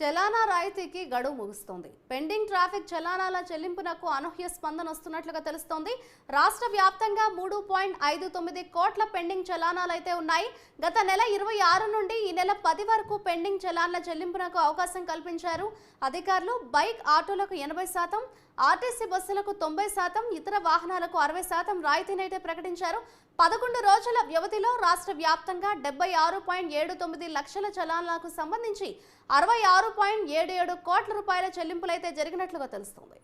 చలానా రాయితీకి గడువు ముగుస్తోంది. Pending traffic చలానాల చెల్లింపునకు అనూహ్య స్పందన వస్తున్నట్లుగా తెలుస్తోంది. రాష్ట్ర వ్యాప్తంగా మూడు పాయింట్ ఐదు తొమ్మిది కోట్ల పెండింగ్ చలానాలైతే ఉన్నాయి. గత నెల ఇరవై ఆరు నుండి ఈ నెల పది వరకు పెండింగ్ చలానాల చెల్లింపునకు అవకాశం కల్పించారు. అధికారులు బైక్ ఆటోలకు ఎనభై శాతం ఆర్టీసీ బస్సులకు తొంభై శాతం ఇతర వాహనాలకు అరవై శాతం రాయితీనైతే ప్రకటించారు. పదకొండు రోజుల వ్యవధిలో రాష్ట్ర వ్యాప్తంగా డెబ్బై ఆరు పాయింట్ ఏడు తొమ్మిది లక్షల చలానాలకు సంబంధించి అరవై ఆరు పాయింట్ ఏడు ఏడు కోట్ల రూపాయల చెల్లింపులైతే జరిగినట్లుగా తెలుస్తుంది.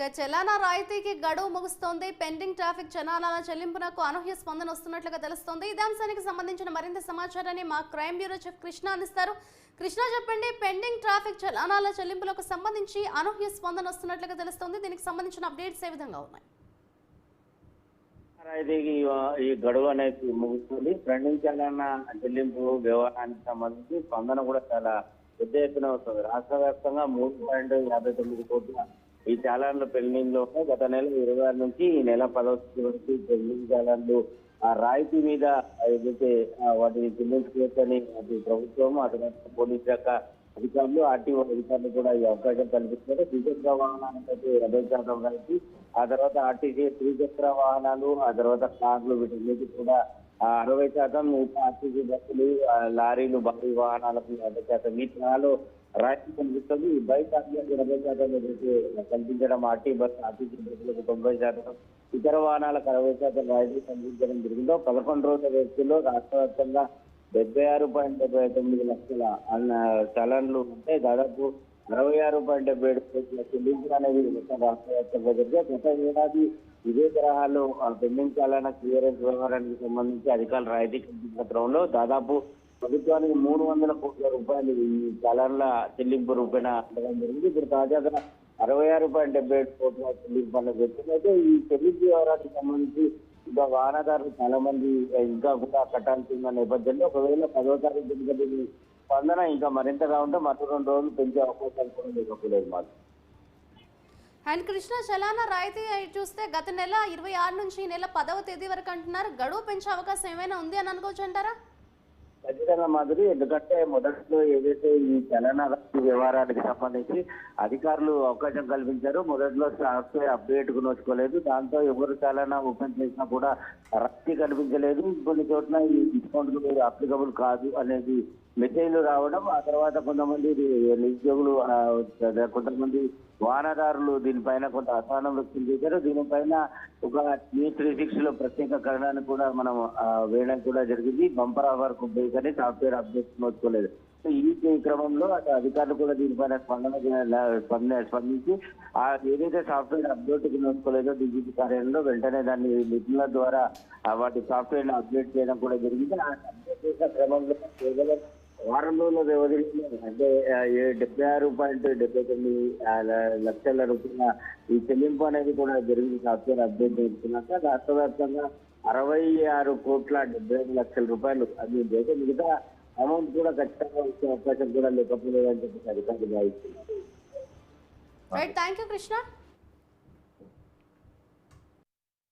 ఇక చలానా రాయితీకి గడువు ముగుస్తోంది. పెండింగ్ ట్రాఫిక్ చలానాల చెల్లింపునకు అనూహ్య స్పందన వస్తున్నట్లుగా తెలుస్తోంది. ఇదే అంశానికి సంబంధించిన మరింత సమాచారాన్ని మా క్రైమ్ బ్యూరో చీఫ్ కృష్ణ అందిస్తారు. కృష్ణ చెప్పండి పెండింగ్ ట్రాఫిక్ చలానాల చెల్లింపులకు సంబంధించి అనూహ్య స్పందన వస్తున్నట్లుగా తెలుస్తోంది. దీనికి సంబంధించిన అప్డేట్స్ ఏ విధంగా ఉన్నాయి? ఈ గడువు అనేది ముగుస్తుంది. పెండింగ్ చలన చెల్లింపు వ్యవహారానికి సంబంధించి స్పందన కూడా చాలా పెద్ద ఎత్తున వస్తుంది. రాష్ట్ర వ్యాప్తంగా మూడు పాయింట్ యాభై తొమ్మిది కోట్ల ఈ చాలాన్లు పెండింగ్లో గత నెల ఇరవై ఆరు నుంచి ఈ నెల పదవ వరకు పెండింగ్ చాలాన్లు ఆ రాయితీ మీద ఏదైతే వాటిని చెల్లించుకోవచ్చని అటు ప్రభుత్వం అటు పోలీస్ శాఖ అధికారులు ఆర్టీఓ అధికారులు కూడా ఈ అవకాశం కల్పిస్తారు ద్విచక్ర వాహనాలకైతే యాభై శాతం రాయితీ. ఆ తర్వాత ఆర్టీసీ త్రిచక్ర వాహనాలు ఆ తర్వాత కార్లు వీటికి కూడా అరవై శాతం. ఆర్టీసీ బస్సులు లారీలు భారీ వాహనాలకు యాభై శాతం. ఈ తరహాలో రాయితీ కనిపిస్తుంది ఈ బైక్ ఆర్టీసీ ఎనభై శాతం కల్పించడం ఆర్టీ బస్ ఆర్టీసీ బస్సులకు తొంభై శాతం ఇతర వాహనాలకు అరవై శాతం రాయితీ కల్పించడం జరిగిందో పదకొండు రోజుల వ్యక్తుల్లో రాష్ట్ర వ్యాప్తంగా డెబ్బై ఆరు పాయింట్ డెబ్బై తొమ్మిది లక్షల అన్న చలన్లు ఉంటే దాదాపు అరవై ఆరు పాయింట్ డెబ్బై ఏడు కోట్ల చెల్లింపులు అనేది మొత్తం రాష్ట్ర వ్యాప్తంగా జరిగే గత ఏడాది ఇదే తరహాలో పెండింగ్ చలన క్లియరెన్స్ వ్యవహారానికి సంబంధించి అధికారులు రాయితీ కల్పించిన క్రమంలో దాదాపు ప్రభుత్వానికి మూడు వందల కోట్ల రూపాయలు ఈ కలర్ల చెల్లింపు రూపేణ అందడం జరిగింది. ఇప్పుడు తాజాగా అరవై ఆరు పాయింట్ డెబ్బై ఏడు కోట్ల చెల్లింపు అన్న అయితే ఈ చెల్లింపు వ్యవహారానికి సంబంధించి ఇంకా వాహనదారులు చాలా మంది ఇంకా కూడా కట్టాల్సిన నేపథ్యంలో ఒకవేళ పదో తారీఖు కనుక స్పందన ఇంకా మరింతగా ఉంటే మరో రెండు రోజులు పెంచే అవకాశాలు కూడా లేకపోలేదు మాకు. అండ్ కృష్ణ చలానా రాయితీ చూస్తే గత నెల ఇరవై ఆరు నుంచి ఈ నెల పదవ తేదీ వరకు అంటున్నారు. గడువు పెంచే అవకాశం ఏమైనా ఉంది అని అనుకోవచ్చు అంటారా? ఖచ్చితంగా మాధురి ఎందుకంటే మొదట్లో ఏదైతే ఈ చలన రద్దు వ్యవహారానికి సంబంధించి అధికారులు అవకాశం కల్పించారు మొదట్లో సాఫ్ట్వేర్ అప్డేట్కు నోచుకోలేదు. దాంతో ఎవరు చలన ఓపెన్ చేసినా కూడా రద్దీ కనిపించలేదు. కొన్ని చోట్ల ఈ డిస్కౌంట్ అప్లికబుల్ కాదు అనేది మెసేజ్లు రావడం ఆ తర్వాత కొంతమంది నిరుద్యోగులు కొంతమంది వాహనదారులు దీనిపైన కొంత అసహనం వ్యక్తం చేశారు. దీనిపైన ఒక న్యూ త్రీ సిక్స్లో ప్రత్యేక కరణాన్ని కూడా మనం వేయడం కూడా జరిగింది. బంపర్ ఆఫర్ బేస్ అని సాఫ్ట్వేర్ అప్డేట్ నోచుకోలేదు సో ఈ క్రమంలో అటు అధికారులు కూడా దీనిపైన స్పందన స్పందన స్పంద- స్పందించి ఆ ఏదైతే సాఫ్ట్వేర్ అప్డేట్ నోచుకోలేదో డీజీపీ కార్యాలయంలో వెంటనే దాన్ని నిపుణుల ద్వారా వాటి సాఫ్ట్వేర్ అప్డేట్ చేయడం కూడా జరిగింది. ఆ అప్డేట్ చేసిన క్రమంలో కేవలం వారం రోజుల వ్యవధిలో అంటే డెబ్బై ఆరు పాయింట్ డెబ్బై తొమ్మిది లక్షల రూపాయల ఈ చెల్లింపు అనేది కూడా జరిగింది సాఫ్ట్వేర్ అప్డేట్ చేస్తున్నాక రాష్ట్ర వ్యాప్తంగా అరవై ఆరు కోట్ల డెబ్బై ఐదు లక్షల రూపాయలు అది అయితే మిగతా అమౌంట్ కూడా ఖచ్చితంగా వచ్చే అవకాశం కూడా లేకపోలేదని చెప్పి అధికారులు భావిస్తున్నారు. Right thank you Krishna